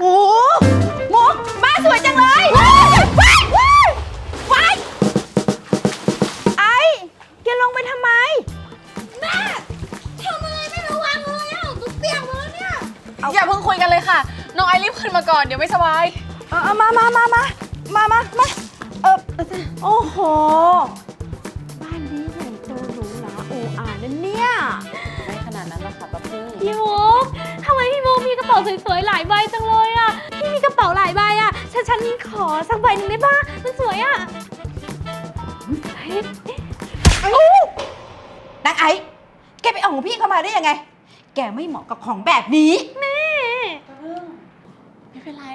โอ้มุกบ้านสวยจังเลยว้ายว้ายว้ายว้ายไอ้แกลงไปทำไม แม่ทำอะไรไม่ระวังเลยอะตุ๊กเปียกหมดแล้วเนี่ย อย่าเพิ่งคุยกันเลยค่ะ น้องไอรีบขึ้นมาก่อน เดี๋ยวไม่สบาย เออเอามามามามามามามาเออโอ้โห ป๋าสวยๆหลายใบจังเลยอะพี่มีกระเป๋าหลายใบอะฉันฉันขอสักใบหนึ่งได้ปะมันสวยอะเฮ้ยนางไอ้แกไปเอาของพี่เข้ามาได้ยังไง แกไม่เหมาะกับของแบบนี้ แม่ป้าพึ่งไม่เป็นไร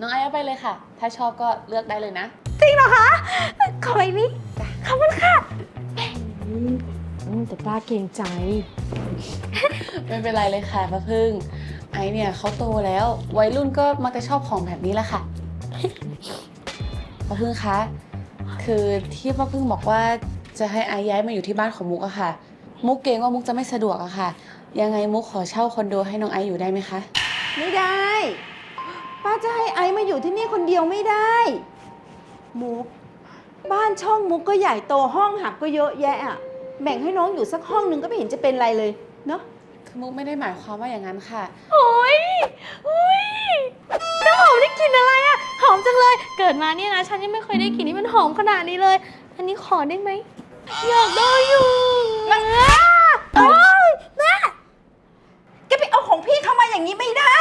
น้องไอเอาไปเลยค่ะ ถ้าชอบก็เลือกได้เลยนะ จริงเหรอคะ ขอใบนี้ขอบคุณค่ะแต่ป้าเกรงใจ ไม่เป็นไรเลยค่ะป้าพึ่ง ไอเนี่ยเขาโตแล้ว วัยรุ่นก็มักจะชอบของแบบนี้แหละค่ะป้าพึ่งคะ คือที่ป้าพึ่งบอกว่าจะให้ไอย้ายมาอยู่ที่บ้านของมุกอะค่ะ มุกเกรงว่ามุกจะไม่สะดวกอะค่ะ ยังไงมุกขอเช่าคอนโดให้น้องไออยู่ได้ไหมคะ ไม่ได้ ป้าจะให้ไอมาอยู่ที่นี่คนเดียวไม่ได้ มุก บ้านช่องมุกก็ใหญ่โตห้องหับก็เยอะแยะอะแบ่งให้น้องอยู่สักห้องหนึงก็ไม่เห็นจะเป็นไรเลยเนาะ มุกไม่ได้หมายความว่าอย่างนั้นค่ะ โอ้ยอุ้ยน้ำหอมได้กลิ่นอะไรอะหอมจังเลย เกิดมาเนี่ยนะ ฉันยังไม่เคยได้กลิ่นที่มันหอมขนาดนี้เลย อันนี้ขอได้ไหม อยากได้อยู่นะโอ๊ยแม่แกไปเอาของพี่เข้ามาอย่างนี้ไม่ได้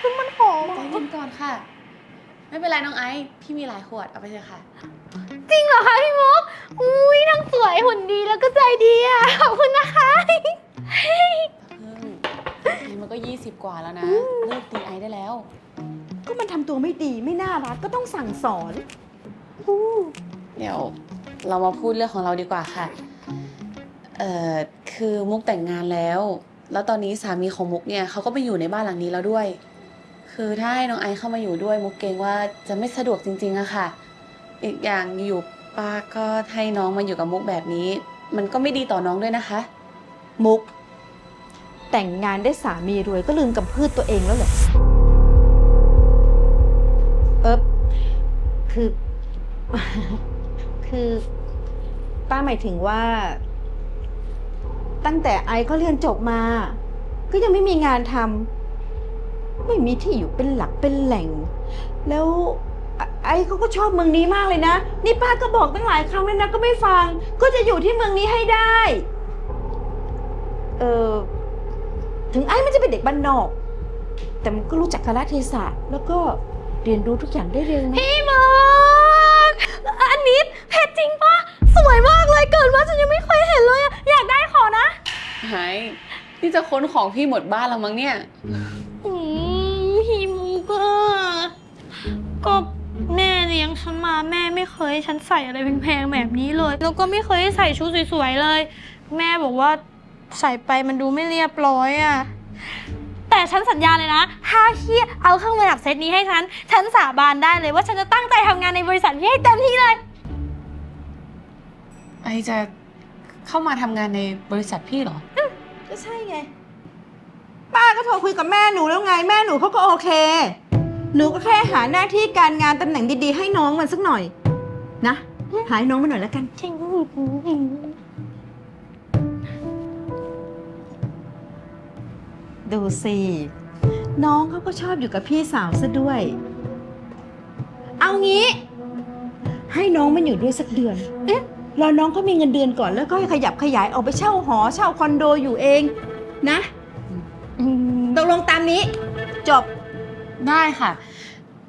คือมันหอมใจเย็นก่อนค่ะ ไม่เป็นไรน้องไอซ์พี่มีหลายขวดเอาไปเถอะค่ะ จริงเหรอคะพี่มุก อุ้ยทั้งสวยหุ่นดีแล้วก็ใจดีอะขอบคุณนะคะ เพิ่งไอซ์มันก็ 20 กว่าแล้วนะ เลิกตีไอซ์ได้แล้ว ก็มันทำตัวไม่ดีไม่น่ารักก็ต้องสั่งสอนเดี๋ยวเรามาพูดเรื่องของเราดีกว่าค่ะ เอ่อ คือมุกแต่งงานแล้ว แล้วตอนนี้สามีของมุกเนี่ยเขาก็ไปอยู่ในบ้านหลังนี้แล้วด้วย คือถ้าให้น้องไอซ์เข้ามาอยู่ด้วย มุกเกรงว่าจะไม่สะดวกจริงๆอะค่ะ อีกอย่างอยู่ป้าก็ให้น้องมาอยู่กับมุกแบบนี้ มันก็ไม่ดีต่อน้องด้วยนะคะ มุก แต่งงานได้สามีรวยก็ลืมกำพืชตัวเองแล้วเหรอเออคือ คือป้าหมายถึงว่า ตั้งแต่ไอซ์เขาเรียนจบมา ก็ยังไม่มีงานทำไม่มีที่อยู่เป็นหลักเป็นแหล่ง แล้วไอไอซ์เขาก็ชอบเมืองนี้มากเลยนะ นี่ป้าก็บอกตั้งหลายครั้งแล้วนะก็ไม่ฟัง ก็จะอยู่ที่เมืองนี้ให้ได้ เออ ถึงไอ้มันจะเป็นเด็กบ้านนอก แต่มันก็รู้จักกาลเทศะแล้วก็เรียนรู้ทุกอย่างได้เร็วนะพี่มุกอันนี้เพชรจริงปะสวยมากเลยเกิดมาฉันยังไม่เคยเห็นเลยอะอยากได้ขอนะหายนี่จะค้นของพี่หมดบ้านแล้วมั้งเนี่ย อืมพี่มุกอะก็แม่เลี้ยงฉันมาแม่ไม่เคยให้ฉันใส่อะไรแพงๆแบบนี้เลย แล้วก็ไม่เคยให้ใส่ชุดสวยๆเลย แม่บอกว่า ใส่ไปมันดูไม่เรียบร้อยอะแต่ฉันสัญญาเลยนะ ถ้าพี่เอาเครื่องประดับเซตนี้ให้ฉัน ฉันสาบานได้เลยว่าฉันจะตั้งใจทำงานในบริษัทพี่ให้เต็มที่เลย ไอจะเข้ามาทำงานในบริษัทพี่เหรอ ก็ใช่ไง ป้าก็โทรคุยกับแม่หนูแล้วไงแม่หนูเขาก็โอเค หนูก็แค่หาหน้าที่การงานตำแหน่งดีๆ ให้น้องมันสักหน่อย นะ หาให้น้องมันหน่อยแล้วกัน จริง ดูสิ น้องเขาก็ชอบอยู่กับพี่สาวซะด้วย เอางี้ ให้น้องมันอยู่ด้วยสักเดือน เอ๊ะรอน้องเขามีเงินเดือนก่อนแล้วก็ให้ขยับขยายออกไปเช่าหอเช่าคอนโดอยู่เองนะตกลงตามนี้ จบ ได้ค่ะ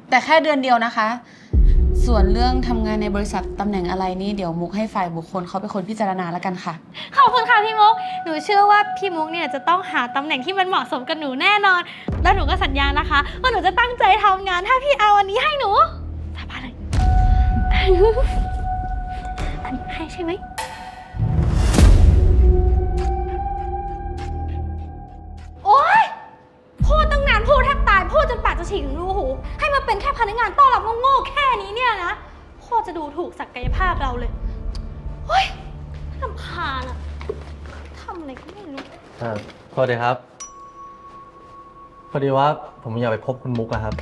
แต่แค่เดือนเดียวนะคะ ส่วนเรื่องทำงานในบริษัทตำแหน่งอะไรนี่เดี๋ยวมุกให้ฝ่ายบุคคลเขาเป็นคนพิจารณาแล้วกันค่ะ ขอบคุณค่ะพี่มุก หนูเชื่อว่าพี่มุกเนี่ยจะต้องหาตำแหน่งที่มันเหมาะสมกับหนูแน่นอน แล้วหนูก็สัญญานะคะว่าหนูจะตั้งใจทำงานถ้าพี่เอาอันนี้ให้หนูสาบานเลยอันนี้ให้ใช่ไหม โอ๊ย พูดตั้งนานพูดแทบตาย พูดจนปากจะฉีกถึงรูหู ให้มาเป็นแค่พนักงานต้อนรับโง่ๆแค่ นี้เนี่ยนะพ่อจะดูถูกศักยภาพเราเลยเฮ้ยลำคาญอะทำอะไรก็ไม่รู้อ่าโทษเลยครับ พอดีว่าผมอยากไปพบคุณมุกอะครับ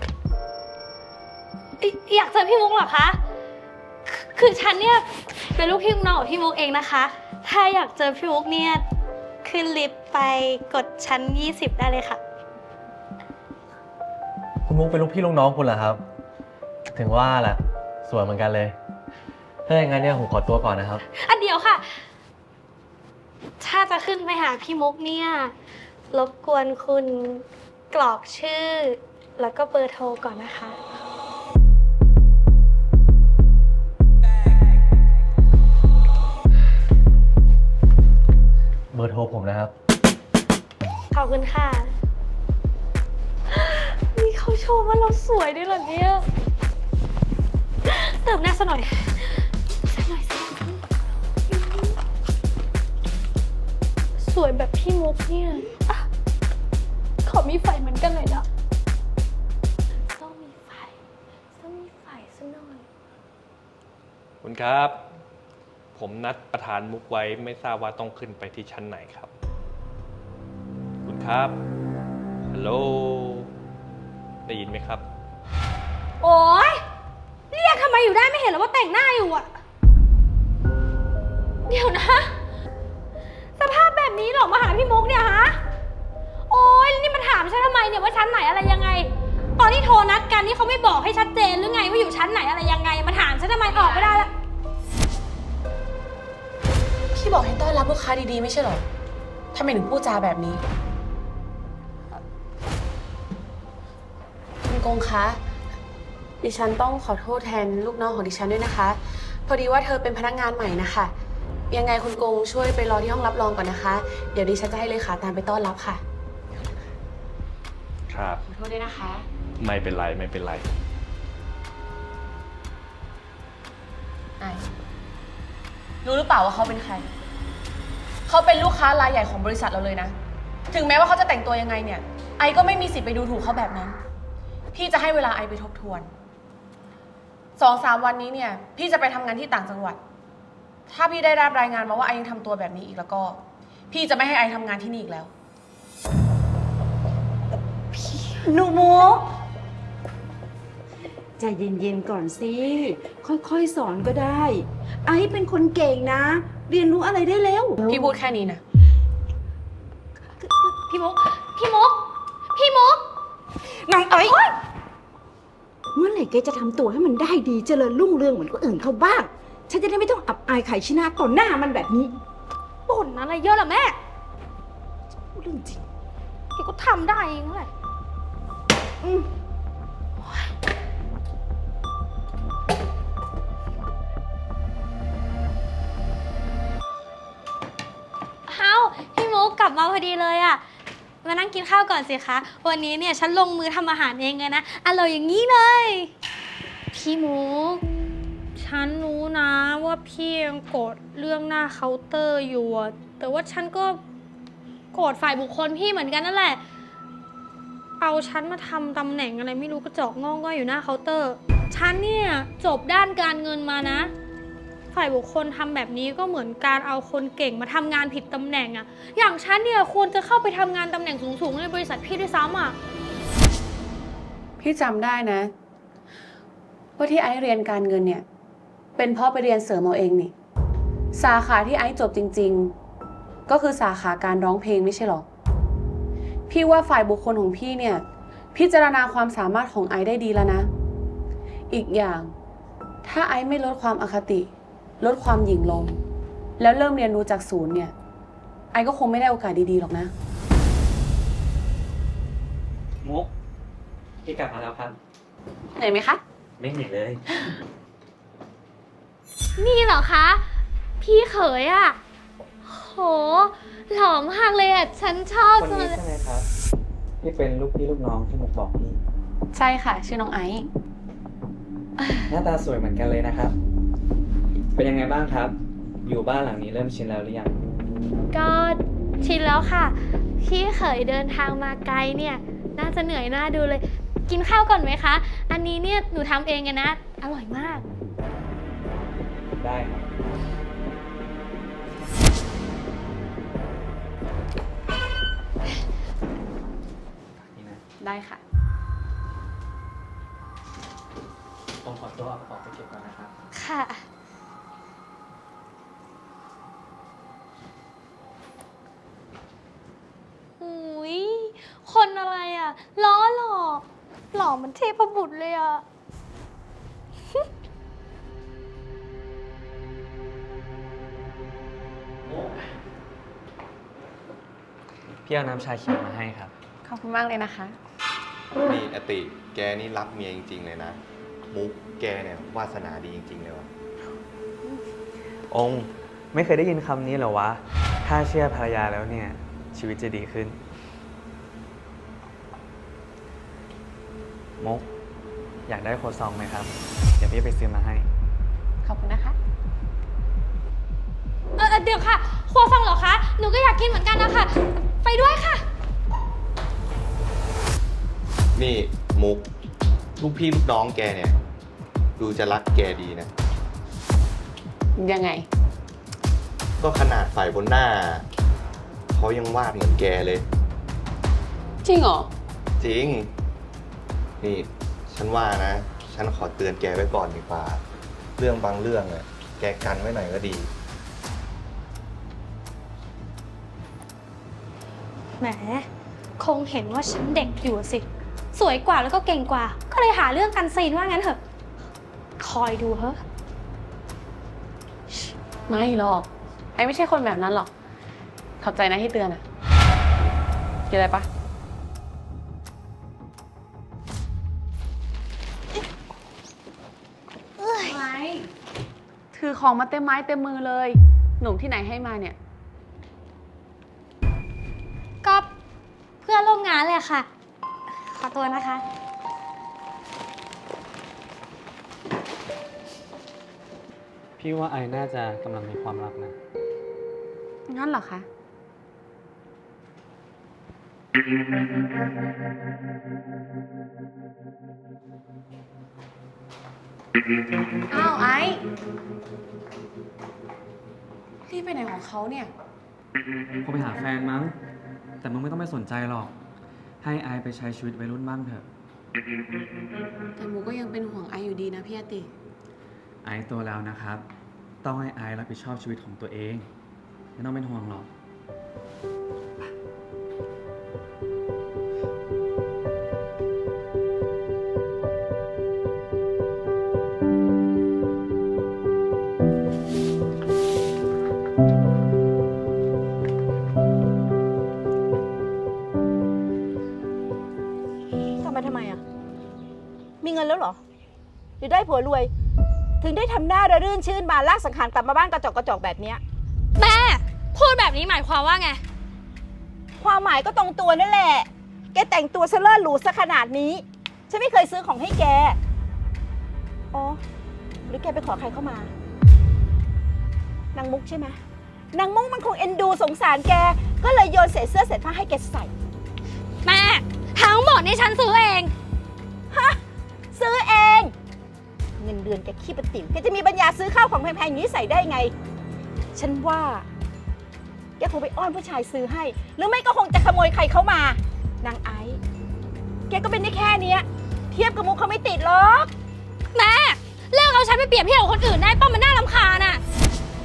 อิอยากเจอพี่มุกเหรอคะคือคือฉันเนี่ยเป็นลูกพี่ลูกน้องของพี่มุกเองนะคะ ถ้าอยากเจอพี่มุกเนี่ยขึ้นลิฟต์ไปกดชั้น 20 ได้เลยค่ะ คุณมุกเป็นลูกพี่ลูกน้องคุณเหรอครับ ถึงว่าแหละสวยเหมือนกันเลย ถ้าอย่างนั้นเนี่ยผมขอตัวก่อนนะครับ อันเดียวค่ะ ถ้าจะขึ้นไปหาพี่มุกเนี่ย รบกวนคุณกรอกชื่อ แล้วก็เบอร์โทรก่อนนะคะ ไว้ไม่ทราบว่าต้องขึ้นไปที่ชั้นไหนครับ คุณครับ ฮัลโหล ได้ยินไหมครับ โอ๊ย เรียกทำไมอยู่ได้ไม่เห็นเหรอว่าแต่งหน้าอยู่อะเดี๋ยวนะ สภาพแบบนี้หรอมาหาพี่มุกเนี่ยฮะ โอ๊ยนี่มาถามฉันทำไมเนี่ยว่าชั้นไหนอะไรยังไง ตอนที่โทรนัดกันนี่เขาไม่บอกให้ชัดเจนหรือไงว่าอยู่ชั้นไหนอะไรยังไง มาถามฉันทำไมออกไม่ได้ ละพี่บอกให้ต้อนรับลูกค้าดีๆ ไม่ใช่เหรอทำไมถึงพูดจาแบบนี้ คุณกงคะ ดิฉันต้องขอโทษแทนลูกน้องของดิฉันด้วยนะคะ พอดีว่าเธอเป็นพนักงานใหม่นะคะ ยังไงคุณกงช่วยไปรอที่ห้องรับรองก่อนนะคะ เดี๋ยวดิฉันจะให้เลขาตามไปต้อนรับค่ะ ครับ ขอโทษด้วยนะคะ ไม่เป็นไร ไม่เป็นไร ไอ รู้หรือเปล่าว่าเขาเป็นใคร เขาเป็นลูกค้ารายใหญ่ของบริษัทเราเลยนะ ถึงแม้ว่าเขาจะแต่งตัวยังไงเนี่ย ไอก็ไม่มีสิทธิ์ไปดูถูกเขาแบบนั้น พี่จะให้เวลาไอไปทบทวน สองสามวันนี้เนี่ย พี่จะไปทำงานที่ต่างจังหวัด ถ้าพี่ได้รับรายงานมาว่าไอยังทำตัวแบบนี้อีกแล้วก็ พี่จะไม่ให้ไอทำงานที่นี่อีกแล้ว หนูมุกใจเย็นๆก่อนสิ ค่อยๆ สอนก็ได้ ไอ้เป็นคนเก่งนะ เรียนรู้อะไรได้แล้วพี่พูดแค่นี้นะ พี่มุก พี่มุก พี่มุก น้องไอ้เมื่อไหร่แกจะทำตัวให้มันได้ดีเจริญรุ่งเรืองเหมือนคนอื่นเขาบ้าง ฉันจะได้ไม่ต้องอับอายขายชนะต่อหน้ามันแบบนี้บ่นอะไรเยอะล่ะแม่พูดเรื่องจริงพี่ก็ทำได้เองแหละอืม กกลับมาพอดีเลยอะมานั่งกินข้าวก่อนสิคะ วันนี้เนี่ยฉันลงมือทำอาหารเองเลยนะ อร่อยอย่างนี้เลย พี่มุก ฉันรู้นะว่าพี่ยังโกรธเรื่องหน้าเคาน์เตอร์อยู่อะแต่ว่าฉันก็โกรธฝ่ายบุคคลพี่เหมือนกันนั่นแหละ เอาฉันมาทำตำแหน่งอะไรไม่รู้กระจอกงอกง่อยอยู่หน้าเคาน์เตอร์ ฉันเนี่ยจบด้านการเงินมานะ ฝ่ายบุคคลทำแบบนี้ก็เหมือนการเอาคนเก่งมาทำงานผิดตำแหน่งอะอย่างฉันเนี่ยควรจะเข้าไปทำงานตำแหน่งสูงๆในบริษัทพี่ด้วยซ้ำอะพี่จำได้นะ ว่าที่ไอซ์เรียนการเงินเนี่ย เป็นเพราะไปเรียนเสริมเอาเองนี่ สาขาที่ไอซ์จบจริง ๆ ก็คือสาขาการร้องเพลงไม่ใช่หรอพี่ว่าฝ่ายบุคคลของพี่เนี่ย พิจารณาความสามารถของไอซ์ได้ดีแล้วนะ อีกอย่างถ้าไอซ์ไม่ลดความอคติ ลดความหยิ่งลง แล้วเริ่มเรียนรู้จากศูนย์เนี่ย ไอซ์ก็คงไม่ได้โอกาสดีๆหรอกนะ มุกพี่กลับมาแล้วครับ เหนื่อยไหมคะ ไม่เห็นเลย นี่เหรอคะ พี่เขยอะโห หล่อมากเลยอะฉันชอบคนจังนี้เลยใช่ไหมครับ ที่เป็นลูกพี่ลูกน้องที่มุกบอกพี่ ใช่ค่ะ ชื่อน้องไอซ์หน้าตาสวยเหมือนกันเลยนะครับ เป็นยังไงบ้างครับ อยู่บ้านหลังนี้เริ่มชินแล้วหรือยัง ก็ชินแล้วค่ะ พี่เขยเดินทางมาไกลเนี่ย น่าจะเหนื่อยหน้าดูเลย กินข้าวก่อนไหมคะ อันนี้เนี่ยหนูทำเองไงนะ อร่อยมาก ได้ครับ นี่นะ ได้ค่ะ ผมขอตัวเอากระเป๋าไปเก็บก่อนนะครับ ค่ะ อุ้ยคนอะไรอะ ล้อหล่อหล่อเหมันเทพบุตรเลยอะ พี่เอาน้ำชาเขียวมาให้ครับ ขอบคุณมากเลยนะคะ นี่อติ แกนี่รักเมียจริง ๆ เลยนะ มุกแกเนี่ยวาสนาดีจริง ๆ เลยวะองค์ไม่เคยได้ยินคำนี้เหรอวะ ถ้าเชื่อภรรยาแล้วเนี่ย ชีวิตจะดีขึ้น มก อยากได้โคซองไหมครับ เดี๋ยวพี่ไปซื้อมาให้ ขอบคุณนะคะ เออเออเดี๋ยวค่ะ ครัวฟังเหรอคะ หนูก็อยากกินเหมือนกันนะคะ ไปด้วยค่ะ นี่มุก ลูกพี่ลูกน้องแกเนี่ย ดูจะรักแกดีนะ ยังไง ก็ขนาดฝ่ายบนหน้า เขายังวาดเหมือนแกเลย จริงเหรอ จริง นี่ฉันว่านะ ฉันขอเตือนแกไว้ก่อนดีกว่า เรื่องบางเรื่องอะแกกันไว้หน่อยก็ดี แหม คงเห็นว่าฉันเด็กอยู่สิ สวยกว่าแล้วก็เก่งกว่า ก็เลยหาเรื่องกันซีนว่างั้นเถอะ คอยดูเถอะ ไม่หรอก ไอ้ไม่ใช่คนแบบนั้นหรอก ขอบใจนะที่เตือนอะกินอะไรปะไม่ถือของมาเต็มไม้เต็มมือเลย หนุ่มที่ไหนให้มาเนี่ย ก็เพื่อนร่วมงานเลยค่ะ ขอตัวนะคะ พี่ว่าไอน่าจะกำลังมีความรักนะ งั้นเหรอคะ อ้าวไอ้รีบไปไหนของเขาเนี่ย คงไปหาแฟนมั้ง แต่มึงไม่ต้องไปสนใจหรอก ให้ไอไปใช้ชีวิตวัยรุ่นบ้างเถอะ แต่หมูก็ยังเป็นห่วงไออยู่ดีนะพี่อาติ ไอซ์โตแล้วนะครับ ต้องให้ไอซ์รับผิดชอบชีวิตของตัวเอง ไม่ต้องเป็นห่วงหรอก หรือได้ผัวรวย ถึงได้ทำหน้าระรื่นชื่นบานลากสังขารกลับมาบ้านกระจอกกระจอกแบบเนี้ย แม่ พูดแบบนี้หมายความว่าไง ความหมายก็ตรงตัวนั่นแหละ แกแต่งตัวเซเลอร์หรูซะขนาดนี้ ฉันไม่เคยซื้อของให้แก อ๋อ หรือแกไปขอใครเข้ามานางมุกใช่ไหมนางมุกมันคงเอ็นดูสงสารแก ก็เลยโยนเศษเสื้อเศษผ้าให้แกใส่ แม่ทั้งหมดนี่ฉันซื้อเองซื้อเอง เงินเดือนแกขี้ประติ๋วแกจะมีปัญญาซื้อข้าวของแพงๆอย่างนี้ใส่ได้ไง ฉันว่า แกคงไปอ้อนผู้ชายซื้อให้ หรือไม่ก็คงจะขโมยใครเข้ามานางไอซ์แกก็เป็นได้แค่เนี้ย เทียบกับมุกเขาไม่ติดหรอกแม่เลิกเอาฉันไปเปรียบเทียบกับคนอื่นได้ป้ามันน่ารำคาญอะ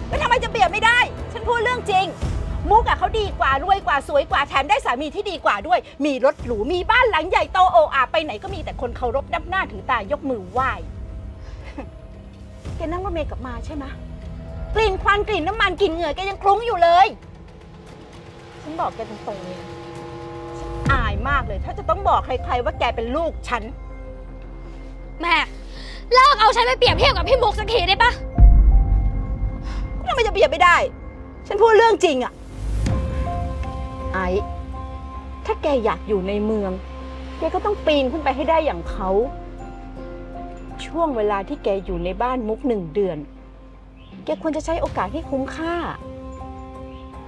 แล้วทำไมจะเปรียบไม่ได้ ฉันพูดเรื่องจริง มุกอะเขาดีกว่ารวยกว่าสวยกว่าแถมได้สามีที่ดีกว่าด้วย มีรถหรูมีบ้านหลังใหญ่โตโออาไปไหนก็มีแต่คนเคารพนับหน้าถือตายกมือไหว้ แกนั่งรถเมย์กลับมาใช่ไหมกลิ่นควันกลิ่นน้ำมันกลิ่นเหงื่อแกยังคลุ้งอยู่เลย ฉันบอกแกตรงๆเลยนะฉันอายมากเลย ถ้าจะต้องบอกใครๆว่าแกเป็นลูกฉัน แม่เลิกเอาฉันไปเปรียบเทียบกับพี่มุกสักทีได้ปะทำไมจะเปรียบไม่ได้ ฉันพูดเรื่องจริงอะไอ้ถ้าแกอยากอยู่ในเมือง แกก็ต้องปีนขึ้นไปให้ได้อย่างเขา ช่วงเวลาที่แกอยู่ในบ้านมุกหนึ่งเดือน แกควรจะใช้โอกาสที่คุ้มค่า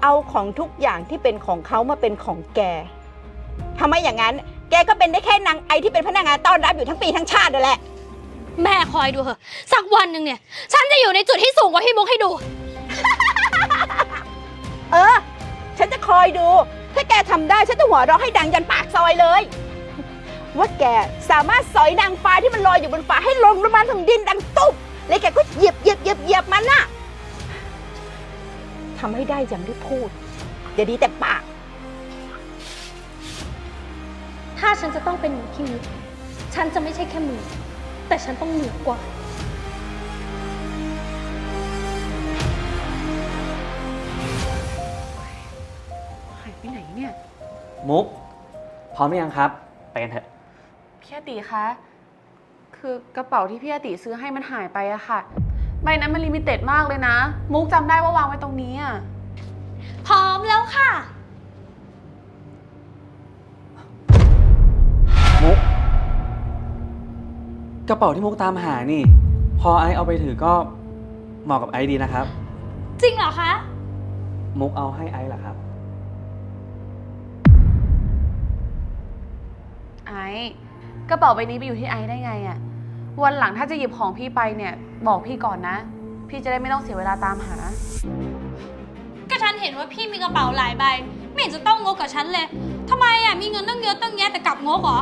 เอาของทุกอย่างที่เป็นของเขามาเป็นของแกทำไมอย่างนั้น แกก็เป็นได้แค่นางไอที่เป็นพนักงานต้อนรับอยู่ทั้งปีทั้งชาตินั่นแหละ แม่คอยดูเถอะสักวันหนึ่งเนี่ย ฉันจะอยู่ในจุดที่สูงกว่าพี่มุกให้ดู เออ ฉันจะคอยดู ถ้าแกทำได้ฉันจะหัวเราะให้ดังยันปากซอยเลย ว่าแกสามารถสอยนางฟ้าที่มันลอยอยู่บนฟ้าให้ลงลงมาถึงดินดังตุ๊บแล้วแกก็เหยียบเหยียบเหยียบเหยียบมันน่ะทำให้ได้อย่างที่พูดอย่าดีแต่ปาก ถ้าฉันจะต้องเป็นเหมือนพี่มุกฉันจะไม่ใช่แค่มือ แต่ฉันต้องเหนือกว่า หายไปไหนเนี่ย มุก พร้อมหรือยังครับ ไปกันเถอะ พี่อาติคะ คือกระเป๋าที่พี่อาติซื้อให้มันหายไปอะค่ะ ใบนั้นมันลิมิเต็ดมากเลยนะ มุกจำได้ว่าวางไว้ตรงนี้อะพร้อมแล้วค่ะ มุก กระเป๋าที่มุกตามหานี่ พอไอซ์เอาไปถือก็เหมาะกับไอซ์ดีนะครับ จริงเหรอคะ มุกเอาให้ไอซ์เหรอครับ ไอ้ กระเป๋าใบนี้ไปอยู่ที่ไอ้ได้ไงอะวันหลังถ้าจะหยิบของพี่ไปเนี่ยบอกพี่ก่อนนะ พี่จะได้ไม่ต้องเสียเวลาตามหา ก็ฉันเห็นว่าพี่มีกระเป๋าหลายใบ ไม่เห็นจะต้องงกกับฉันเลยทำไมอะมีเงินตั้งเยอะตั้งแยะแต่กลับงกเหรอ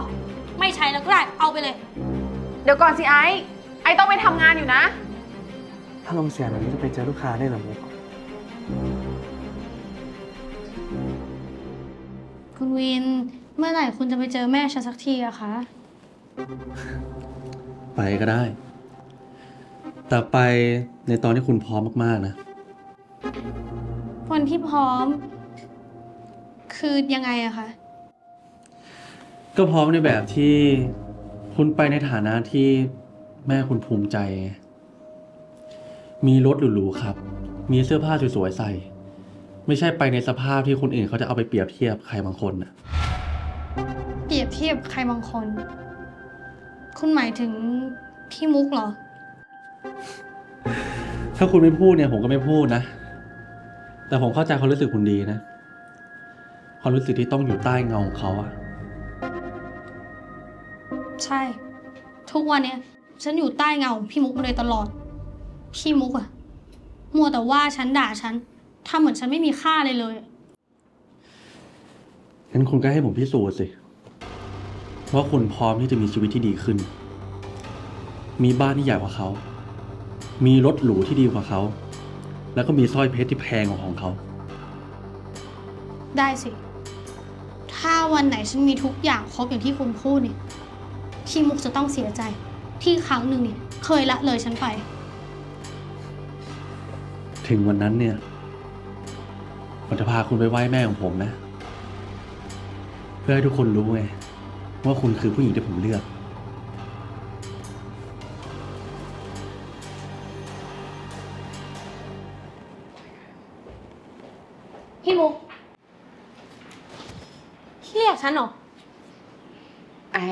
ไม่ใช้แล้วก็ได้เอาไปเลย เดี๋ยวก่อนสิไอ้ไอ้ต้องไปทำงานอยู่นะ ถ้าลมเสียแบบนี้จะไปเจอลูกค้าได้เหรอมุกคุณวิน เมื่อไหร่คุณจะไปเจอแม่ฉันสักทีอะคะ ไปก็ได้ แต่ไปในตอนที่คุณพร้อมมากๆนะวันที่พร้อม คือยังไงอะคะ ก็พร้อมในแบบที่คุณไปในฐานะที่แม่คุณภูมิใจไงมีรถหรูๆครับ มีเสื้อผ้าสวยๆใส่ ไม่ใช่ไปในสภาพที่คนอื่นเขาจะเอาไปเปรียบเทียบใครบางคนนะ เปรียบเทียบใครบางคน คุณหมายถึงพี่มุกเหรอ ถ้าคุณไม่พูดเนี่ยผมก็ไม่พูดนะ แต่ผมเข้าใจความรู้สึกคุณดีนะ ความรู้สึกที่ต้องอยู่ใต้เงาของเขาอะใช่ ทุกวันเนี้ยฉันอยู่ใต้เงาของพี่มุกมาโดยตลอด พี่มุกอะมัวแต่ว่าฉันด่าฉันทำเหมือนฉันไม่มีค่าเลยเลย งั้นคุณก็ให้ผมพิสูจน์สิ ว่าคุณพร้อมที่จะมีชีวิตที่ดีขึ้น มีบ้านที่ใหญ่กว่าเขา มีรถหรูที่ดีกว่าเขา แล้วก็มีสร้อยเพชรที่แพงกว่าของเขา ได้สิ ถ้าวันไหนฉันมีทุกอย่างครบอย่างที่คุณพูดเนี่ย พี่มุกจะต้องเสียใจ ที่ครั้งหนึ่งเนี่ย เคยละเลยฉันไป ถึงวันนั้นเนี่ยผมจะพาคุณไปไหว้แม่ของผมนะ เพื่อให้ทุกคนรู้ไง ว่าคุณคือผู้หญิงที่ผมเลือก พี่มุกเรียกฉันเหรอ ไอ้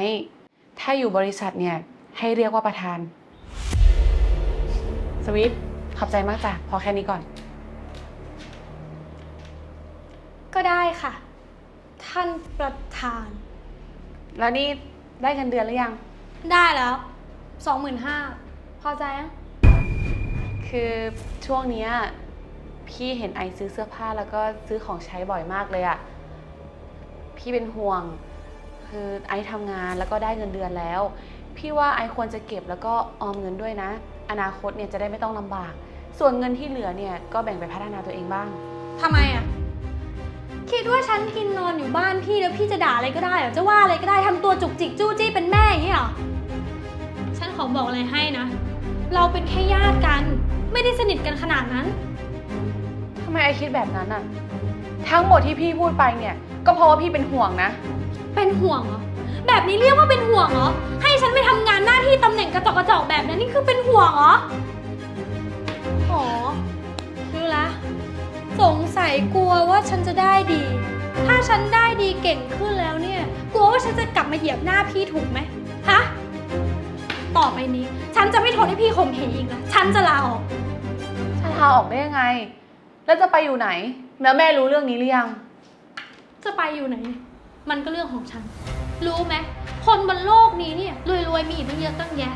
ถ้าอยู่บริษัทเนี่ย ให้เรียกว่าประธาน สวิฟขอบใจมากจ้ะ พอแค่นี้ก่อน ก็ได้ค่ะ ท่านประธาน แล้วนี่ได้เงินเดือนหรือยัง ได้แล้วสองหมื่นห้าพอใจยังคือช่วงเนี้ยพี่เห็นไอซื้อเสื้อผ้าแล้วก็ซื้อของใช้บ่อยมากเลยอะพี่เป็นห่วง คือไอทำงานแล้วก็ได้เงินเดือนแล้ว พี่ว่าไอควรจะเก็บแล้วก็ออมเงินด้วยนะ อนาคตเนี่ยจะได้ไม่ต้องลำบาก ส่วนเงินที่เหลือเนี่ยก็แบ่งไปพัฒนาตัวเองบ้าง ทำไมอะ คิดว่าฉันกินนอนอยู่บ้านพี่แล้วพี่จะด่าอะไรก็ได้เหรอจะว่าอะไรก็ได้ทำตัวจุกจิกจู้จี้เป็นแม่อย่างนี้เหรอ ฉันขอบอกอะไรให้นะ เราเป็นแค่ญาติกัน ไม่ได้สนิทกันขนาดนั้น ทำไมไอคิดแบบนั้นอะทั้งหมดที่พี่พูดไปเนี่ย ก็เพราะว่าพี่เป็นห่วงนะ เป็นห่วงเหรอ แบบนี้เรียกว่าเป็นห่วงเหรอ ให้ฉันไปทำงานหน้าที่ตำแหน่งกระจอกกระจอกแบบนั้นนี่คือเป็นห่วงเหรอ อ๋อ รู้ละสงสั ยกลัวว่าฉันจะได้ดี ถ้าฉันได้ดีเก่งขึ้นแล้วเนี่ย กลัวว่าฉันจะกลับมาเหยียบหน้าพี่ถูกไหมฮะ ต่อไปนี้ ฉันจะไม่ทนให้พี่ข่มเหงอีกแล้ว ฉันจะลาออกจะลาออกได้ยังไง แล้วจะไปอยู่ไหน แล้วแม่รู้เรื่องนี้หรือยัง จะไปอยู่ไหนเนี่ยมันก็เรื่องของฉัน รู้ไหม คนบนโลกนี้เนี่ยรวยๆมีอีกตั้งเยอะตั้งแยะ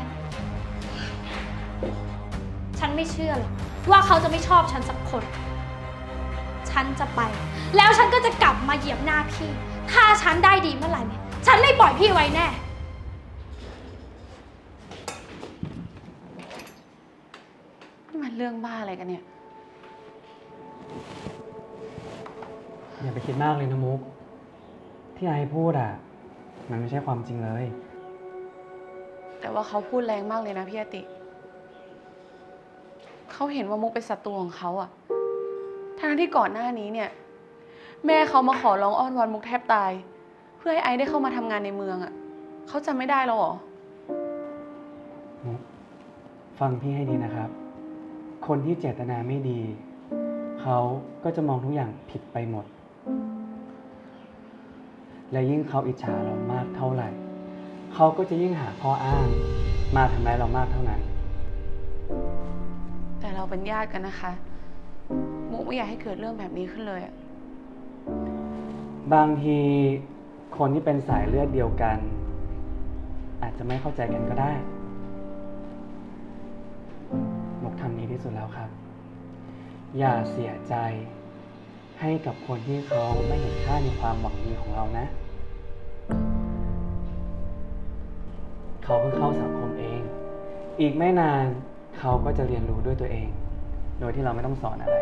ฉันไม่เชื่อหรอกว่าเขาจะไม่ชอบฉันสักคน ฉันจะไป แล้วฉันก็จะกลับมาเหยียบหน้าพี่ ถ้าฉันได้ดีเมื่อไหร่เนี่ย ฉันไม่ปล่อยพี่ไว้แน่ นี่มันเรื่องบ้าอะไรกันเนี่ย อย่าไปคิดมากเลยนะมุก ที่ไอพูดอะ มันไม่ใช่ความจริงเลย แต่ว่าเขาพูดแรงมากเลยนะพี่อติ เขาเห็นว่ามุกเป็นศัตรูของเขาอะ ทั้งที่ก่อนหน้านี้เนี่ย แม่เขามาขอร้องอ้อนวอนมุกแทบตาย เพื่อให้ไอได้เข้ามาทำงานในเมืองอะเขาจำไม่ได้แล้วเหรอ มุกฟังพี่ให้ดีนะครับ คนที่เจตนาไม่ดี เขาก็จะมองทุกอย่างผิดไปหมด และยิ่งเขาอิจฉาเรามากเท่าไหร่ เขาก็จะยิ่งหาข้ออ้าง มาทำร้ายเรามากเท่านั้น แต่เราเป็นญาติกันนะคะ มุกไม่อยากให้เกิดเรื่องแบบนี้ขึ้นเลยอะบางทีคนที่เป็นสายเลือดเดียวกัน อาจจะไม่เข้าใจกันก็ได้มุกทำดีที่สุดแล้วครับ อย่าเสียใจให้กับคนที่เขาไม่เห็นค่าในความหวังดีของเรานะ เขาเพิ่งเข้าสังคมเอง อีกไม่นานเขาก็จะเรียนรู้ด้วยตัวเอง โดยที่เราไม่ต้องสอนอะไร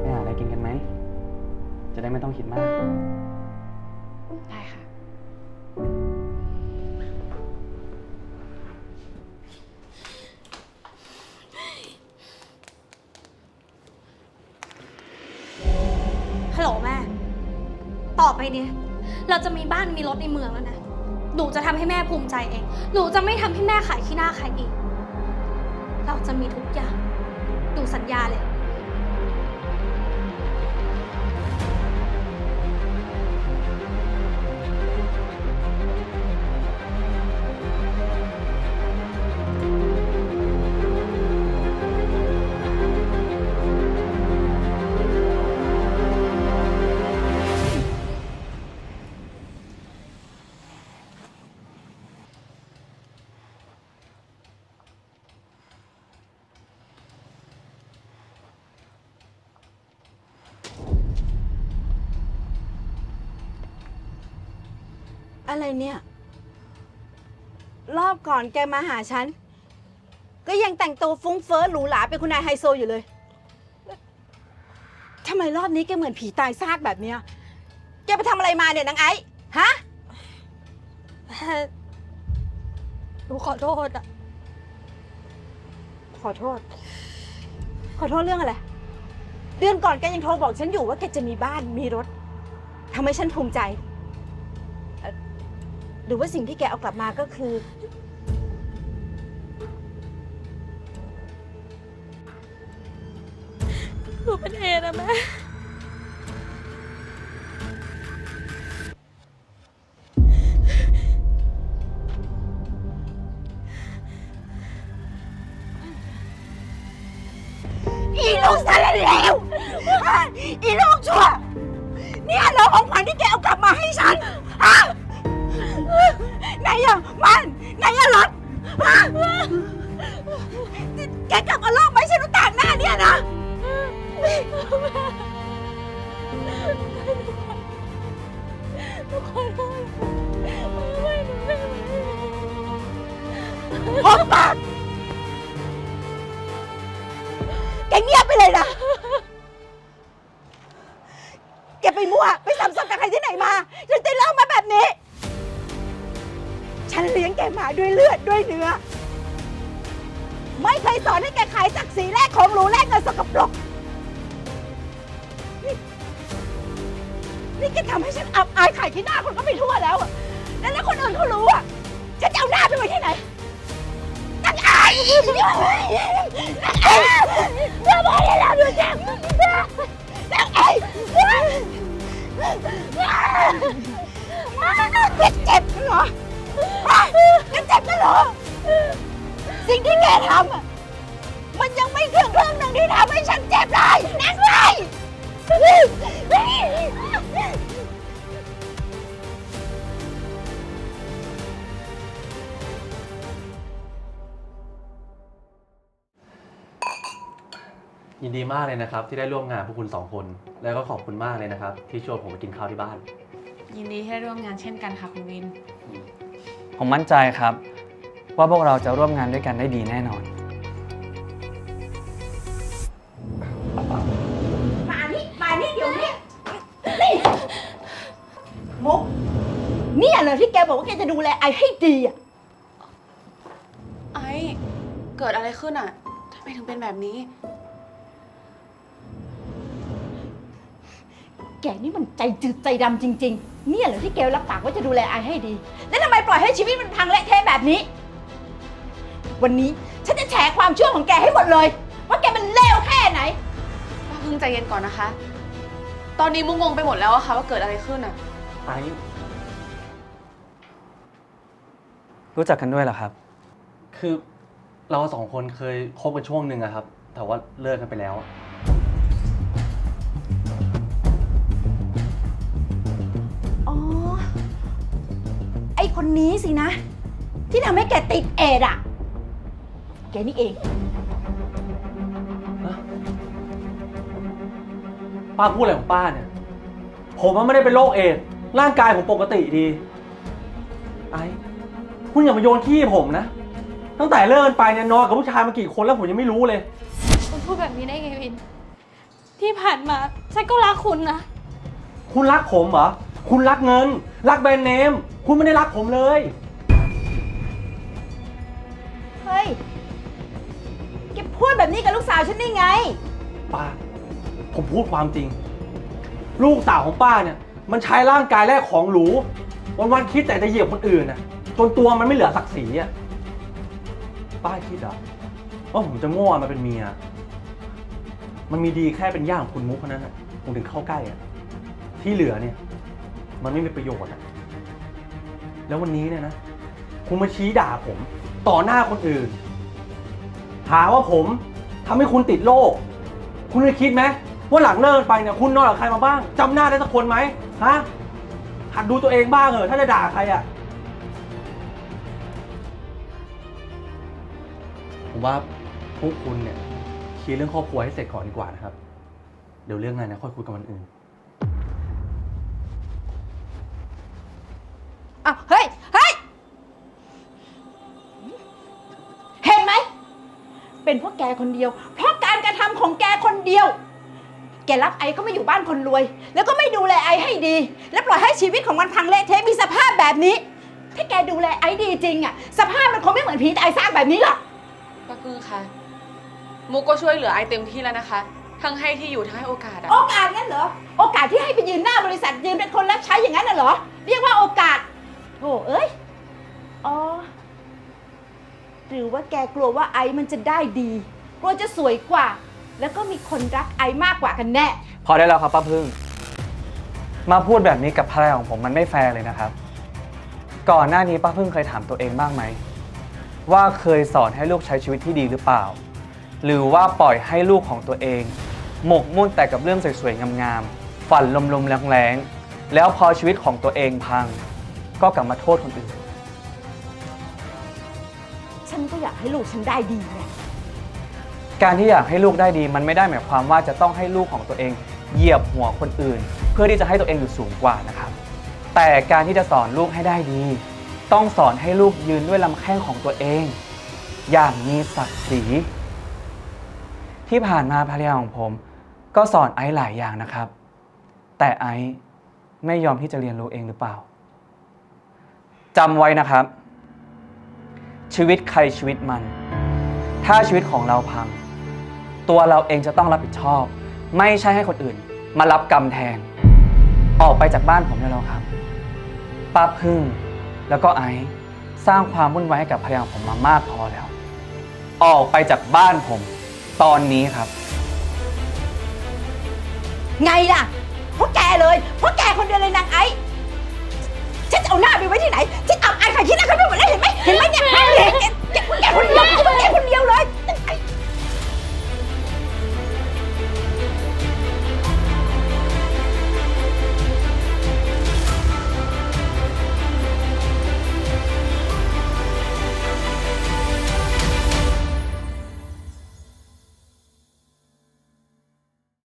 ไปหาอะไรกินกันไหม จะได้ไม่ต้องคิดมาก ได้ค่ะ ฮัลโหลแม่ ต่อไปเนี้ยเราจะมีบ้านมีรถในเมืองแล้วนะ หนูจะทำให้แม่ภูมิใจเอง หนูจะไม่ทำให้แม่ขายขี้หน้าใครอีก จะมีทุกอย่าง หนูสัญญาเลย อะไรเนี่ย รอบก่อนแกมาหาฉัน ก็ยังแต่งตัวฟุ้งเฟ้อหรูหราเป็นคุณนายไฮโซอยู่เลยทำไมรอบนี้แกเหมือนผีตายซากแบบเนี้ย แกไปทำอะไรมาเนี่ยนางไอ้ฮะ แม่หนูขอโทษอะขอโทษ ขอโทษเรื่องอะไร เดือนก่อนแกยังโทรบอกฉันอยู่ว่าแกจะมีบ้านมีรถทำให้ฉันภูมิใจเอ่อ หรือว่าสิ่งที่แกเอากลับมาก็คือ หนูเป็นเอนะแม่ อีลูกสารเลวอีลูกชั่ว เนี่ยเหรอของขวัญที่แกเอากลับมาให้ฉันฮะ ไหนอะมันไหนอะรถฮะแกกลับมาลอกไม้ฉันต่างหน้าเนี่ยนะหนูขอโทษไม่หนูไม่ไหวพบปากแกเงียบไปเลยนะแกไปมั่วไปสัมสัมกับใครที่ไหนมาจนได้เล่ามาแบบนี้ ฉันเลี้ยงแกมาด้วยเลือดด้วยเนื้อ ไม่เคยสอนให้แกขายศักดิ์ศรีแลกของหรูแลกเงินสกปรกนี่นี่แกทำให้ฉันอับอายขายที่หน้าคนก็ไปทั่วแล้วอะแล้วแล้วคนอื่นเขารู้อะฉันจะเอาหน้าไปไว้ที่ไหนนักอายนักอายอย่าบอกให้เราดูเจ็บนักอายเจ็บเหรอ นเหรอสิ่งที่แกทำอะมันยังไม่ถึงครึ่งหนึ่งที่ทำให้ฉันเจ็บเลยนักเลยยินดีมากเลยนะครับ ที่ได้ร่วมงานพวกคุณสองคน แล้วก็ขอบคุณมากเลยนะครับ ที่ชวนผมไปกินข้าวที่บ้าน ยินดีที่ได้ร่วมงานเช่นกันค่ะคุณวิน ผมมั่นใจครับ ว่าพวกเราจะร่วมงานด้วยกันได้ดีแน่นอน มานี่ มานี่เดี๋ยวนี้นี่มุกเนี่ยเหรอที่แกบอกว่าแกจะดูแลไอให้ดีอะ ไอ้เกิดอะไรขึ้นอะทำไมถึงเป็นแบบนี้ แกนี่มันใจจืดใจดำจริง ๆ เนี่ยเหรอที่แกรับปากว่าจะดูแลไอให้ดี แล้วทำไมปล่อยให้ชีวิตมันพังเละเทะแบบนี้ วันนี้ฉันจะแฉความชั่วของแกให้หมดเลย ว่าแกมันเลวแค่ไหน ป้าพึ่งใจเย็นก่อนนะคะ ตอนนี้มุกงงไปหมดแล้วอะค่ะว่าเกิดอะไรขึ้นอะไอรู้จักกันด้วยเหรอครับ คือเราสองคนเคยคบกันช่วงหนึ่งอะครับ แต่ว่าเลิกกันไปแล้ว อ๋อ ไอคนนี้สินะ ที่ทำให้แกติดเอดอะแกนี่เองป้าพูดอะไรของป้าเนี่ย ผมมันไม่ได้เป็นโรคเอดส์ร่างกายผมปกติดี ไอ้ คุณอย่ามาโยนขี้ผมนะ ตั้งแต่เลิกกันไปเนี่ยนอนกับผู้ชายมากี่คนแล้วผมยังไม่รู้เลย คุณพูดแบบนี้ได้ไงวิน ที่ผ่านมาฉันก็รักคุณนะ คุณรักผมเหรอ คุณรักเงิน รักแบรนด์เนม คุณไม่ได้รักผมเลย พูดแบบนี้กับลูกสาวฉันได้ไง ป้า ผมพูดความจริง ลูกสาวของป้าเนี่ย มันใช้ร่างกายแลกของหรู วันๆคิดแต่จะเหยียบคนอื่นน่ะจนตัวมันไม่เหลือศักดิ์ศรีอะป้าคิดเหรอว่าผมจะโง่มาเป็นเมีย มันมีดีแค่เป็นย่าของคุณมุกเท่านั้นอะผมถึงเข้าใกล้อะที่เหลือเนี่ย มันไม่มีประโยชน์อะแล้ววันนี้เนี่ยนะ คุณมาชี้ด่าผม ต่อหน้าคนอื่น หาว่าผมทำให้คุณติดโรคคุณเคยคิดไหมว่าหลังเลิกไปเนี่ยคุณนอนกับใครมาบ้างจำหน้าได้สักคนไหมฮะหัดดูตัวเองบ้างเหอะถ้าจะด่าใครอะ่ะผมว่าพวกคุณเนี่ยเคลียร์เรื่องครอบครัวให้เสร็จก่อนดีกว่านะครับ เดี๋ยวเรื่องงานเนี่ยค่อยคุยกันวันอื่นอ้าวเฮ้ย เป็นเพราะแกคนเดียว เพราะการกระทำของแกคนเดียว แกรับไอ้ก็ไม่อยู่บ้านคนรวย แล้วก็ไม่ดูแลไอ้ให้ดี แล้วปล่อยให้ชีวิตของมันพังเละเทะมีสภาพแบบนี้ ถ้าแกดูแลไอ้ดีจริงอะสภาพมันคงไม่เหมือนผีตายซากแบบนี้หรอก ป้าพึ่งคะมุกก็ช่วยเหลือไอเต็มที่แล้วนะคะ ทั้งให้ที่อยู่ทั้งให้โอกาสอะโอกาสงั้นเหรอ โอกาสที่ให้ไปยืนหน้าบริษัทยืนเป็นคนรับใช้อย่างนั้นน่ะเหรอ เรียกว่าโอกาสโธ่เอ้ย อ๋อ หรือว่าแกกลัวว่าไอซ์มันจะได้ดีกลัวจะสวยกว่า แล้วก็มีคนรักไอซ์มากกว่ากันแน่ พอได้แล้วครับป้าพึ่ง มาพูดแบบนี้กับภรรยาของผมมันไม่แฟร์เลยนะครับ ก่อนหน้านี้ป้าพึ่งเคยถามตัวเองบ้างไหม ว่าเคยสอนให้ลูกใช้ชีวิตที่ดีหรือเปล่า หรือว่าปล่อยให้ลูกของตัวเอง หมกมุ่นแต่กับเรื่องสวยๆงามๆฝันลมๆแรงๆแล้วพอชีวิตของตัวเองพัง ก็กลับมาโทษคนอื่น ฉันก็อยากให้ลูกฉันได้ดีไงการที่อยากให้ลูกได้ดี มันไม่ได้หมายความว่าจะต้องให้ลูกของตัวเองเหยียบหัวคนอื่น เพื่อที่จะให้ตัวเองอยู่สูงกว่านะครับ แต่การที่จะสอนลูกให้ได้ดี ต้องสอนให้ลูกยืนด้วยลำแข้งของตัวเอง อย่างมีศักดิ์ศรีที่ผ่านมาภรรยาของผม ก็สอนไอซ์หลายอย่างนะครับ แต่ไอซ์ไม่ยอมที่จะเรียนรู้เองหรือเปล่าจำไว้นะครับ ชีวิตใครชีวิตมัน ถ้าชีวิตของเราพัง ตัวเราเองจะต้องรับผิดชอบ ไม่ใช่ให้คนอื่น มารับกรรมแทน ออกไปจากบ้านผมได้แล้วครับป้าพึ่ง แล้วก็ไอซ์สร้างความวุ่นวายให้กับภรรยาของผมมามากพอแล้ว ออกไปจากบ้านผม ตอนนี้ครับ ไงล่ะเพราะแกเลยเพราะแกคนเดียวเลยนางไอ้ ฉันจะเอาหน้าไปไว้ที่ไหน ฉันอับอายใครที่หน้าเขาไปหมดแล้วเห็นไหมเห็นไหมเนี่ยแกแกแกแกคนเดียวแกคนเดียวเลย